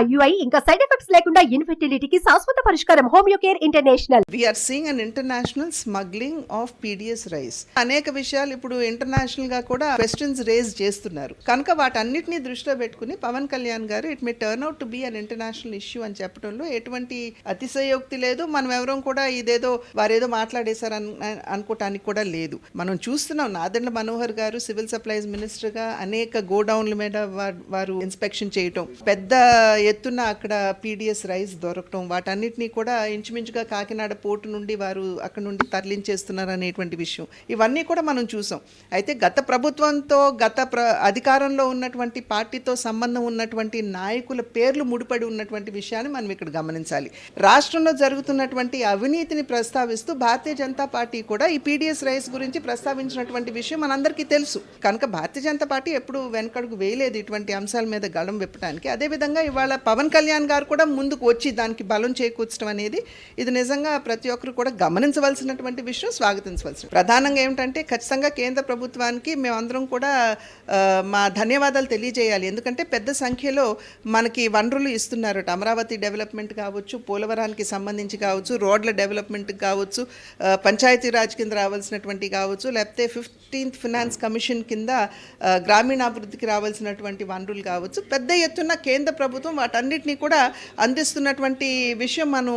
IUI ఇంకా side effects లేకుండా ఇన్ఫెర్టిలిటీకి శాశ్వత పరిష్కారం homeo care international. We are seeing an international smuggling of PDS rice అనేక విషయాలు ఇప్పుడు ఇంటర్నేషనల్గా కూడా క్వశ్చన్స్ రేజ్ చేస్తున్నారు. కనుక వాటన్నిటిని దృష్టిలో పెట్టుకుని పవన్ కళ్యాణ్ గారు it may turn out to be an international issue అని చెప్పడంలో ఎటువంటి అతిశయోక్తి లేదు. మనం ఎవరం కూడా ఇదేదో వారేదో మాట్లాడేశారు అనుకోవటానికి కూడా లేదు. మనం చూస్తున్నాం నాదండ్ల మనోహర్ గారు సివిల్ సప్లైస్ మినిస్టర్గా అనేక గోడౌన్ల మీద వారు ఇన్స్పెక్షన్ చేయటం. పెద్ద ఎత్తున అక్కడ పీడిఎస్ రైస్ దొరకటం వాటన్నిటిని కూడా ఇంచుమించుగా కాకినాడ పోర్టు నుండి వారు అక్కడ నుండి తరలించేస్తున్నారు అనేటువంటి విషయం. ఇవన్నీ కూడా మనం చూసాం. అయితే గత ప్రభుత్వంతో గత ప్ర అధికారంలో ఉన్నటువంటి పార్టీతో సంబంధం ఉన్నటువంటి నాయకుల పేర్లు ముడిపడి ఉన్నటువంటి విషయాన్ని మనం ఇక్కడ గమనించాలి. రాష్ట్రంలో జరుగుతున్నటువంటి అవినీతిని ప్రస్తావిస్తూ భారతీయ జనతా పార్టీ కూడా ఈ పీడిఎస్ రైస్ గురించి ప్రస్తావించినటువంటి విషయం మనందరికీ తెలుసు. కనుక భారతీయ జనతా పార్టీ ఎప్పుడు వెనకడుగు వేయలేదు ఇటువంటి అంశాల మీద గళం విప్పడానికి అదేవిధంగా ఇవాళ పవన్ కళ్యాణ్ గారు కూడా ముందుకు వచ్చి దానికి బలం చేకూర్చడం అనేది ఇది నిజంగా ప్రతి ఒక్కరు కూడా గమనించవలసినటువంటి విషయం స్వాగతించవలసిన ప్రధానంగా ఏమిటంటే ఖచ్చితంగా కేంద్ర ప్రభుత్వానికి మేమందరం కూడా మా ధన్యవాదాలు తెలియజేయాలి. ఎందుకంటే పెద్ద సంఖ్యలో మనకి వనరులు ఇస్తున్నారు అమరావతి డెవలప్మెంట్ కావచ్చు పోలవరానికి సంబంధించి కావచ్చు రోడ్ల డెవలప్మెంట్ కావచ్చు పంచాయతీరాజ్ కింద రావాల్సినటువంటి కావచ్చు లేకపోతే ఫిఫ్టీన్త్ ఫినాన్స్ కమిషన్ కింద గ్రామీణాభివృద్ధికి రావాల్సినటువంటి వనరులు కావచ్చు. పెద్ద ఎత్తున కేంద్ర ప్రభుత్వం వాటన్నిటినీ కూడా అందిస్తున్నటువంటి విషయం మనం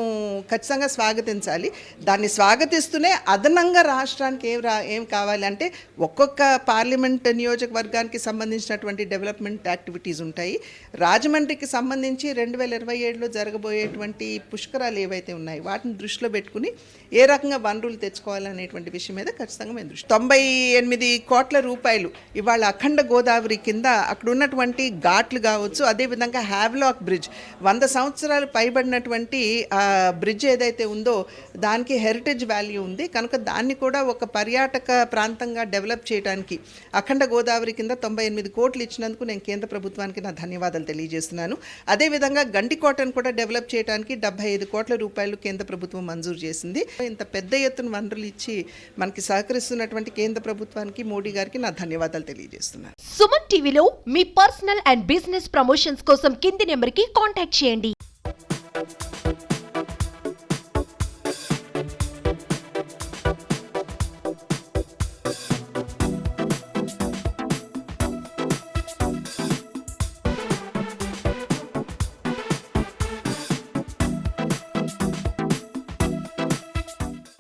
ఖచ్చితంగా స్వాగతించాలి. దాన్ని స్వాగతిస్తూనే అదనంగా రాష్ట్రానికి ఏం రా ఏం కావాలంటే ఒక్కొక్క పార్లమెంట్ నియోజకవర్గానికి సంబంధించినటువంటి డెవలప్మెంట్ యాక్టివిటీస్ ఉంటాయి. రాజమండ్రికి సంబంధించి రెండు వేల ఇరవై ఏడులో జరగబోయేటువంటి పుష్కరాలు ఏవైతే ఉన్నాయి వాటిని దృష్టిలో పెట్టుకుని ఏ రకంగా వనరులు తెచ్చుకోవాలనేటువంటి విషయం మీద ఖచ్చితంగా మేము దృష్టి. తొంభై ఎనిమిది కోట్ల రూపాయలు ఇవాళ అఖండ గోదావరి కింద అక్కడ ఉన్నటువంటి ఘాట్లు కావచ్చు అదేవిధంగా హ్యావ్లాక్ బ్రిడ్జ్. వంద సంవత్సరాలు పైబడినటువంటి ఆ బ్రిడ్జ్ ఏదైతే ఉందో దానికి హెరిటేజ్ వాల్యూ ఉంది. కనుక దాన్ని కూడా ఒక పర్యాటక ప్రాంతంగా డెవలప్ చేయడానికి అఖండ గోదావరి కింద తొంభై ఎనిమిది కోట్లు ఇచ్చినందుకు నేను కేంద్ర ప్రభుత్వానికి నా ధన్యవాదాలు తెలియజేస్తున్నాను. అదేవిధంగా గండికోటను కూడా డెవలప్ చేయడానికి డెబ్బై ఐదు కోట్ల రూపాయలు కేంద్ర ప్రభుత్వం మంజూరు చేసింది. ఇంత పెద్ద ఎత్తున వనరులు ఇచ్చి మనకి సహకరిస్తున్నటువంటి కేంద్ర ప్రభుత్వానికి మోడీ గారికి నా ధన్యవాదాలు తెలియజేస్తున్నాను. సుమన్ టీవీలో మీ పర్సనల్ అండ్ బిజినెస్ ప్రమోషన్స్ కోసం కింది నెంబర్ కి కాంటాక్ట్ చేయండి.